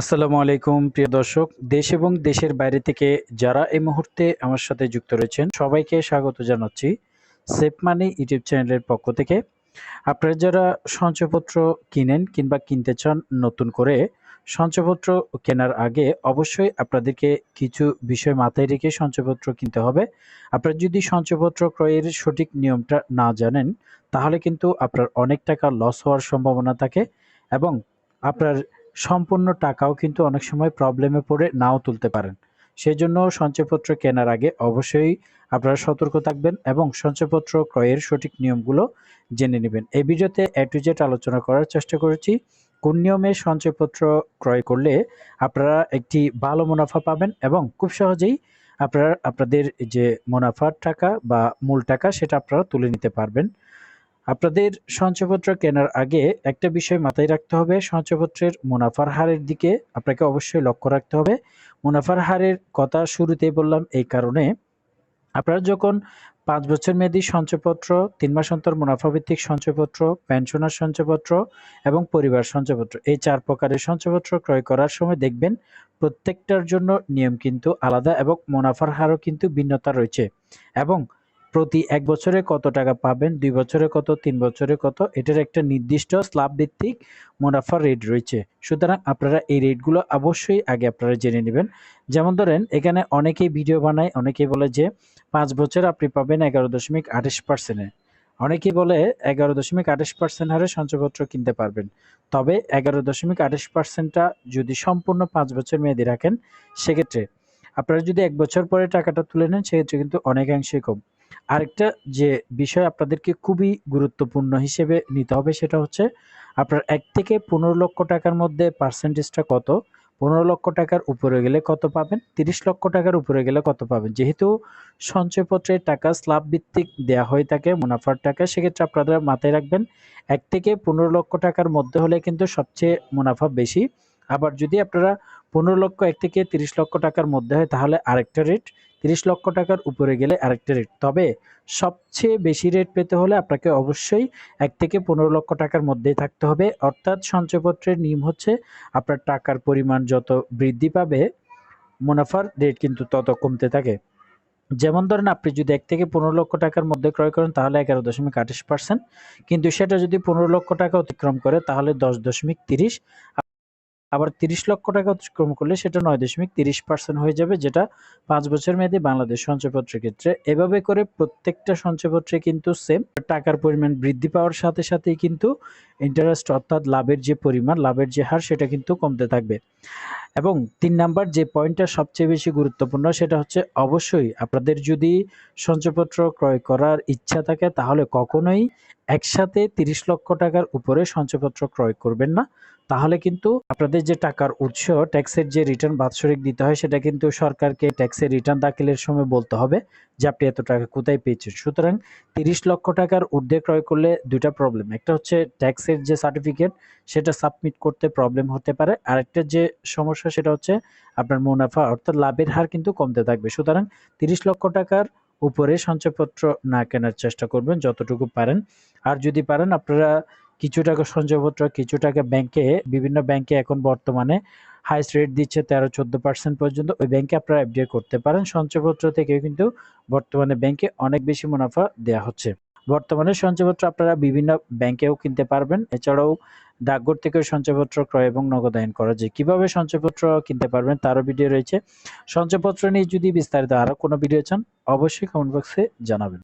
আসসালামু আলাইকুম, প্রিয় দর্শক। দেশ এবং দেশের বাইরে থেকে যারা এই মুহূর্তে আমার সাথে যুক্ত রয়েছেন, সবাইকে স্বাগত জানাচ্ছি সেফ মানি ইউটিউব চ্যানেলের পক্ষ থেকে। আপনারা যারা সঞ্চয়পত্র কিনেন কিংবা কিনতে চান নতুন করে সঞ্চয়পত্র কেনার আগে অবশ্যই আপনাদেরকে কিছু বিষয় মাথায় রেখে সঞ্চয়পত্র কিনতে হবে। আপনারা যদি সঞ্চয়পত্র ক্রয়ের সঠিক নিয়মটা না জানেন, তাহলে কিন্তু আপনার অনেক টাকা লস হওয়ার সম্ভাবনা থাকে এবং আপনার সম্পূর্ণ টাকাও কিন্তু অনেক সময় প্রবলেমে পড়ে নাও তুলতে পারেন। সেই জন্য সঞ্চয়পত্র কেনার আগে অবশ্যই আপনারা সতর্ক থাকবেন এবং সঞ্চয়পত্র ক্রয়ের সঠিক নিয়মগুলো জেনে নেবেন। এই ভিডিওতে এ টু জেড আলোচনা করার চেষ্টা করেছি। কোন নিয়মে সঞ্চয়পত্র ক্রয় করলে আপনারা একটি ভালো মুনাফা পাবেন এবং খুব সহজেই আপনারা, আপনাদের যে মুনাফার টাকা বা মূল টাকা সেটা আপনারা তুলে নিতে পারবেন। আপনাদের সঞ্চয়পত্র কেনার আগে একটা বিষয় মাথায় রাখতে হবে। সঞ্চয়পত্রের মুনাফার হারের দিকে আপনাকে অবশ্যই লক্ষ্য রাখতে হবে। মুনাফার হারের কথা শুরুতেই বললাম এই কারণে। আপনারা যখন পাঁচ বছর মেয়াদী সঞ্চয়পত্র তিন মাস অন্তর মুনাফাভিত্তিক সঞ্চয়পত্র পেনশনার সঞ্চয়পত্র এবং পরিবার সঞ্চয়পত্র এই চার প্রকারের সঞ্চয়পত্র ক্রয় করার সময় দেখবেন প্রত্যেকটার জন্য নিয়ম কিন্তু আলাদা এবং মুনাফার হারও কিন্তু ভিন্নতা রয়েছে। এবং প্রতি এক বছরে কত টাকা পাবেন? দুই বছরে কত? তিন বছরে কত? এটার একটা নির্দিষ্ট স্ল্যাব ভিত্তিক মুনাফার রেট রয়েছে। সুতরাং আপনারা এই রেটগুলো অবশ্যই আগে আপনারা জেনে নেবেন। যেমন ধরেন, এখানে অনেকেই ভিডিও বানায়, অনেকেই বলে যে, পাঁচ বছর আপনি পাবেন এগারো দশমিক আঠাশ পার্সেন্টে অনেকেই বলে, এগারো দশমিক আঠাশ পার্সেন্ট হারে সঞ্চয়পত্র কিনতে পারবেন। তবে এগারো দশমিক আঠাশ পার্সেন্টটা যদি সম্পূর্ণ পাঁচ বছর মেয়াদি রাখেন, সেক্ষেত্রে আপনারা যদি এক বছর পরে টাকাটা তুলে নেন, সেক্ষেত্রে কিন্তু অনেকাংশেই কম। আরেকটা যে বিষয় আপনাদেরকে খুবই গুরুত্বপূর্ণ হিসেবে নিতে হবে সেটা হচ্ছে, আপনার এক থেকে পনেরো লক্ষ টাকার মধ্যে পার্সেন্টেজটা কত? পনেরো লক্ষ টাকার উপরে গেলে কত পাবেন? তিরিশ লক্ষ টাকার উপরে গেলে কত পাবেন? যেহেতু সঞ্চয়পত্রের টাকা স্ল্যাব ভিত্তিক দেওয়া হয়ে থাকে, মুনাফার টাকা, সেক্ষেত্রে আপনারা মাথায় রাখবেন, এক থেকে পনেরো লক্ষ টাকার মধ্যে হলে কিন্তু সবচেয়ে মুনাফা বেশি। আবার যদি আপনারা পনেরো লক্ষ, এক থেকে তিরিশ লক্ষ টাকার মধ্যে হয়, তাহলে আরেকটা রেট তিরিশ লক্ষ টাকার উপরে গেলে আরেকটা রেট তবে সবচেয়ে বেশি রেট পেতে হলে আপনাকে অবশ্যই এক থেকে পনেরো লক্ষ টাকার মধ্যেই থাকতে হবে। অর্থাৎ সঞ্চয়পত্রের নিয়ম হচ্ছে আপনার টাকার পরিমাণ যত বৃদ্ধি পাবে, মুনাফার রেট কিন্তু তত কমতে থাকে। যেমন ধরেন আপনি যদি এক থেকে পনেরো লক্ষ টাকার মধ্যে ক্রয় করেন, তাহলে এগারো দশমিক আঠাশ পার্সেন্ট কিন্তু সেটা যদি পনেরো লক্ষ টাকা অতিক্রম করে, তাহলে দশ দশমিক তিরিশ আবার তিরিশ লক্ষ টাকা অতিক্রম করলে সেটা নয় দশমিক তিরিশ পার্সেন্ট হয়ে যাবে, যেটা পাঁচ বছর মেয়াদী বাংলাদেশ সঞ্চয়পত্রের ক্ষেত্রে। এভাবে করে প্রত্যেকটা সঞ্চয়পত্রে কিন্তু সেম টাকার পরিমাণ বৃদ্ধি পাওয়ার সাথে সাথেই কিন্তু ইন্টারেস্ট অর্থাৎ লাভের যে পরিমাণ, লাভের যে হার, সেটা কিন্তু কমতে থাকবে। এবং তিন নাম্বার যে পয়েন্টটা সবচেয়ে বেশি গুরুত্বপূর্ণ, সেটা হচ্ছে অবশ্যই আপনাদের যদি সঞ্চয়পত্র ক্রয় করার ইচ্ছা থাকে, তাহলে কখনোই একসাথে তিরিশ লক্ষ টাকার উপরে সঞ্চয়পত্র ক্রয় করবেন না। তাহলে কিন্তু আপনাদের যে টাকার উৎস ট্যাক্সের যে রিটার্ন বাৎসরিক দিতে হয়, সেটা কিন্তু সরকারকে ট্যাক্সের রিটার্ন দাখিলের সময় বলতে হবে যে আপনি এত টাকা কোথায় পেয়েছেন। সুতরাং তিরিশ লক্ষ টাকার ঊর্ধ্বে ক্রয় করলে দুটা প্রবলেম একটা হচ্ছে ট্যাক্সের যে সার্টিফিকেট সেটা সাবমিট করতে প্রবলেম হতে পারে। আরেকটা যে সমস্যা, সেটা হচ্ছে আপনার মুনাফা, অর্থাৎ লাভের হার কিন্তু কমতে থাকবে। সুতরাং তিরিশ লক্ষ টাকার উপরে সঞ্চয়পত্র না কেনার চেষ্টা করবেন যতটুকু পারেন। আর যদি পারেন, আপনারা কিছু টাকা সঞ্চয়পত্র, কিছু টাকা ব্যাংকে, বিভিন্ন ব্যাংকে এখন বর্তমানে হাইস্ট রেট দিচ্ছে তেরো চোদ্দ পার্সেন্ট পর্যন্ত, ওই ব্যাংকে আপনারা এফডিআই করতে পারেন। সঞ্চয়পত্র থেকে কিন্তু বর্তমানে ব্যাংকে অনেক বেশি মুনাফা দেওয়া হচ্ছে। বর্তমানে সঞ্চয়পত্র আপনারা বিভিন্ন ব্যাংকেও কিনতে পারবেন। এছাড়াও ডাকঘর থেকেও সঞ্চয়পত্র ক্রয় এবং নগদায়ন করা যায়। কীভাবে সঞ্চয়পত্র কিনতে পারবেন তারও ভিডিও রয়েছে। সঞ্চয়পত্র নিয়ে যদি বিস্তারিত আরও কোনো ভিডিও চান, অবশ্যই কমেন্ট বক্সে জানাবেন।